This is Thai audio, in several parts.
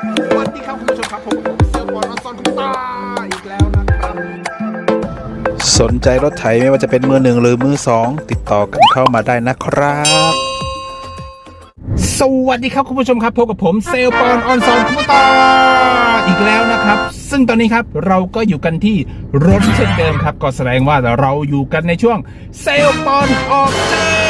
สวัสดีครับคุณผู้ชมครับผมเซลล์บอลออนซอนคุณตาอีกแล้วนะครับ สนใจรถไถไม่ว่าจะเป็นมือหนึ่งหรือมือสองติดต่อกันเข้ามาได้นะครับ สวัสดีครับคุณผู้ชมครับพบกับผมเซลล์บอลออนซอนคุณตาอีกแล้วนะครับ ซึ่งตอนนี้ครับเราก็อยู่กันที่รถเช่นเดิมครับ ก็แสดงว่าเราอยู่กันในช่วงเซลล์บอลออกเชิญ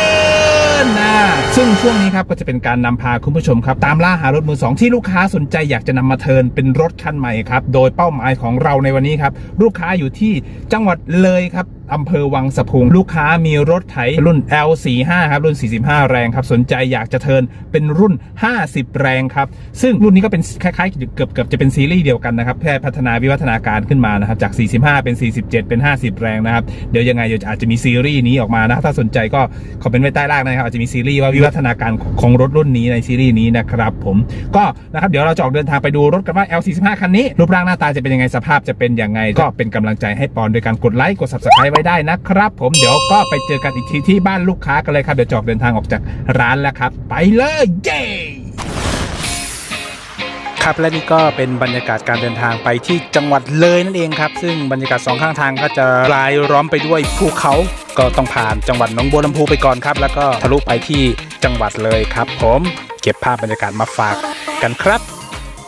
นะซึ่งช่วงนี้ครับก็จะเป็นการนำพาคุณผู้ชมครับ ตามล่าหารถมือสองที่ลูกค้าสนใจอยากจะนำมาเทิร์นเป็นรถคันใหม่ครับ โดยเป้าหมายของเราในวันนี้ครับ ลูกค้าอยู่ที่จังหวัดเลยครับ อำเภอวังสะพุง ลูกค้ามีรถไถรุ่น L45 ครับรุ่น 45 แรงครับ สนใจอยากจะเทินเป็นรุ่น 50 แรงครับ ซึ่งรุ่นนี้ก็เป็นคล้ายๆเกือบเกือบจะเป็นซีรีส์เดียวกันนะครับแค่พัฒนาวิวัฒนาการขึ้นมานะครับจาก 45 เป็น 47 เป็น 50 แรงนะครับ เดี๋ยวยังไงเดี๋ยวอาจจะมีซีรีส์นี้ออกมานะถ้าสนใจก็คอมเมนต์ไว้ใต้ล่างนะครับอาจจะมีซีรีส์ว่าวิวัฒนาการของรถรุ่นนี้ในซีรีส์นี้นะครับผมก็นะครับเดี๋ยวเราจะออกเดินทางไปดูรถกันว่า L45 คันนี้รูปร่างหน้าตาจะเป็นยังไงสภาพจะเป็นยังไงก็เป็นกำลังใจให้ปอนโดยการกดไลค์กด subscribe ไว้ได้นะครับ ผมเดี๋ยวก็ไปเจอกันอีกทีที่บ้านลูกค้ากันเลยครับเดี๋ยวจออกเดินทางออกจากร้านแล้วครับ ไปเลยเย้ครับและนี่ก็เป็นบรรยากาศการเดินทางไปที่จังหวัดเลยนั่นเองครับ ซึ่งบรรยากาศสองข้างทางก็จะรายล้อมไปด้วยภูเขาก็ต้องผ่านจังหวัดหนองบัวลำพูไปก่อนครับ แล้วก็ทะลุไปที่จังหวัดเลยครับ ผมเก็บภาพบรรยากาศมาฝากกันครับ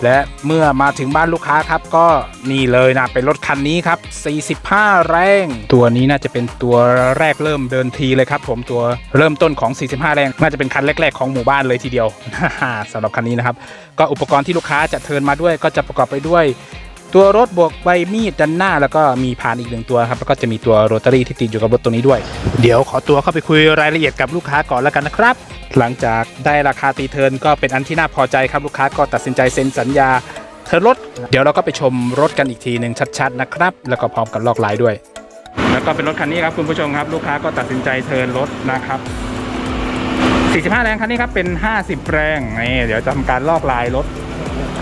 และเมื่อมาถึงบ้านลูกค้าครับ ก็นี่เลยนะเป็นรถคันนี้ครับ 45 แรง ตัวนี้น่าจะเป็นตัวแรกเริ่มเดินทีเลยครับ ผมตัวเริ่มต้นของ 45 แรง น่าจะเป็นคันแรก ๆ ของหมู่บ้านเลยทีเดียวสำหรับคันนี้นะครับ ก็อุปกรณ์ที่ลูกค้าจะเทินมาด้วยก็จะประกอบไปด้วยตัวรถบวกใบมีดด้านหน้าแล้วก็มีพานอีกหนึ่งตัวครับแล้วก็จะมีตัวโรตารี่ที่ติดอยู่กับรถตัวนี้ด้วย เดี๋ยวขอตัวเข้าไปคุยรายละเอียดกับลูกค้าก่อนแล้วกันนะครับ หลังจากได้ราคาตีเทินก็เป็นอันที่น่าพอใจครับลูกค้าก็ตัดสินใจเซ็นสัญญาเทินรถ เดี๋ยวเราก็ไปชมรถกันอีกทีหนึ่งชัดๆนะครับ แล้วก็พร้อมกับลอกลายด้วย แล้วก็เป็นรถคันนี้ครับคุณผู้ชมครับ ลูกค้าก็ตัดสินใจเทินรถนะครับ 45 แรงคันนี้ครับเป็น 50 แรงนี่เดี๋ยวจะทำการลอกลายรถ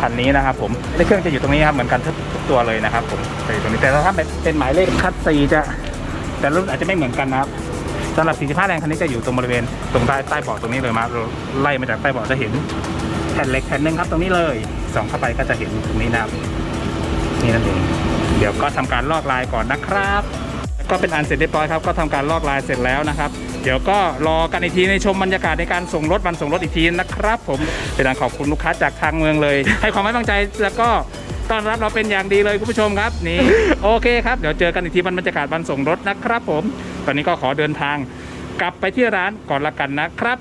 คันนี้นะครับผมเลขเครื่องจะอยู่ตรงนี้ครับเหมือนกันทุกตัวเลยนะครับผมจะอยู่ตรงนี้แต่ถ้าเป็นหมายเลขคัดซีจะแต่รุ่นอาจจะไม่เหมือนกันนะครับำหรับ 45 แรงคันนี้จะอยู่ตรงบริเวณตรงใต้ใต้เบาะตรงนี้เลยมาไล่มาจากใต้เบาะจะเห็นแผ่นเล็กแผ่นหนึ่งครับตรงนี้เลยส่องเข้าไปก็จะเห็นตรงนี้นะครับนี่นั่นเองเดี๋ยวก็ทำการลอกลายก่อนนะครับก็เป็นอันเสร็จเรียบร้อยครับก็ทำการลอกลายเสร็จแล้วนะครับเดี๋ยวก็รอกันอีกทีในชมบรรยากาศในการส่งรถวันส่งรถอีกทีนะครับ ผมเป็นการขอบคุณลูกค้าจากทางเมืองเลย ให้ความไว้วางใจแล้วก็ต้อนรับเราเป็นอย่างดีเลยคุณผู้ชมครับนี่โอเคครับเดี๋ยวเจอกันอีกทีวันบรรยากาศวันส่งรถนะครับผม ตอนนี้ก็ขอเดินทางกลับไปที่ร้านก่อนละกันนะครับ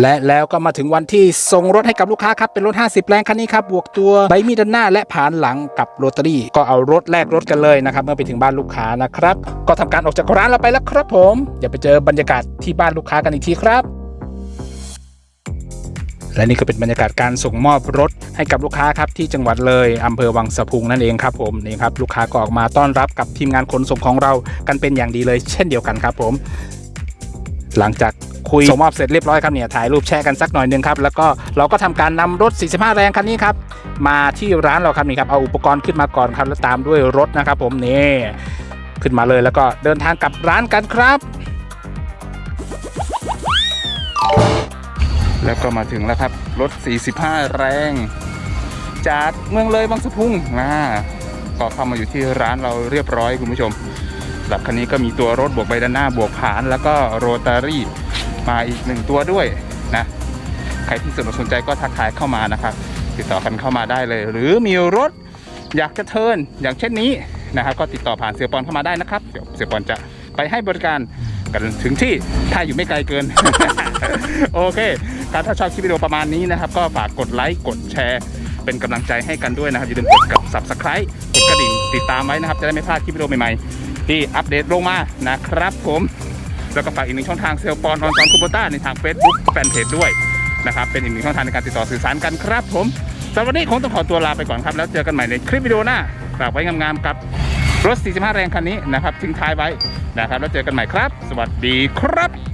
และแล้วก็มาถึงวันที่ส่งรถให้กับลูกค้าครับ เป็นรถ 50 แรงคันนี้ครับ บวกตัวใบมีดด้านหน้าและผานหลังกับโรตารี่ ก็เอารถแลกรถกันเลยนะครับ เมื่อไปถึงบ้านลูกค้านะครับ ก็ทำการออกจากร้านเราไปแล้วครับผมเดี๋ยวไปเจอบรรยากาศที่บ้านลูกค้ากันอีกทีครับ และนี่ก็เป็นบรรยากาศการส่งมอบรถให้กับลูกค้าครับที่จังหวัดเลยอำเภอวังสะพุงนั่นเองครับผมนี่ครับลูกค้าก็ออกมาต้อนรับกับทีมงานขนส่งของเรากันเป็นอย่างดีเลย เช่นเดียวกันครับผม หลังจากคุยส่งมอบเสร็จเรียบร้อยครับเนี่ยถ่ายรูปแชร์กันสักหน่อยหนึงครับแล้วก็เราก็ทำการนำรถ 45 แรงคันนี้ครับมาที่ร้านเราครับนี่ครับเอาอุปกรณ์ขึ้นมาก่อนครับแล้วตามด้วยรถนะครับผมนี่ขึ้นมาเลยแล้วก็เดินทางกลับร้านกันครับ แล้วก็มาถึงแล้วครับ รถ 45 แรง จากเมืองเลยบางสะพุงนะก็เข้ามาอยู่ที่ร้านเราเรียบร้อยคุณผู้ชมหรับคันนี้ก็มีตัวรถบวกใบด้านหน้าบวกผาน แล้วก็โรตารี่มาอีกหนึ่งตัวด้วยนะใครที่สนสนใจก็ทักทายเข้ามานะครับ ติดต่อกันเข้ามาได้เลย หรือมีรถอยากจะเทินอย่างเช่นนี้นะครับก็ติดต่อผ่านเสียปอนเข้ามาได้นะครับเดี๋ยวเสียปอนจะไปให้บริการกันถึงที่ถ้าอยู่ไม่ไกลเกิน โอเค ครับถ้าชอบคลิปวิดีโอประมาณนี้นะครับ ก็ฝากกดไลค์กดแชร์เป็นกำลังใจให้กันด้วยนะครับอย่าลืมกดกับ subscribe กดกระดิ่งติดตามไว้นะครับ จะได้ไม่พลาดคลิปวิดีโอใหม่ๆ ที่อัปเดตลงมานะครับผม แล้วก็ฝากอีกหนึ่งช่องทางเซลปอนออนซอนคูโบต้าในทาง Facebook แฟนเพจด้วยนะครับเป็นอีกหนึ่งช่องทางในการติดต่อสื่อสารกันครับผมสำหรับวันนี้คงต้องขอตัวลาไปก่อนครับ แล้วเจอกันใหม่ในคลิปวิดีโอหน้าฝากไว้งามๆกับรถ 45 แรงคันนี้นะครับทิ้งท้ายไว้นะครับ แล้วเจอกันใหม่ครับ สวัสดีครับ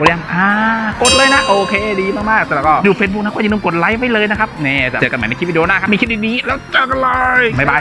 ดหรือยังอ่ากดเลยนะ โอเคดีมากๆแล้วก็ดูเฟซบุ๊กนะก็อย่าลืมกดไลค์ไว้เลยนะครับเนี่ยเจอกันใหม่ในคลิปวิดีโอหน้าครับมีคลิปดีๆแล้วเจอกันเลยบ๊ายบาย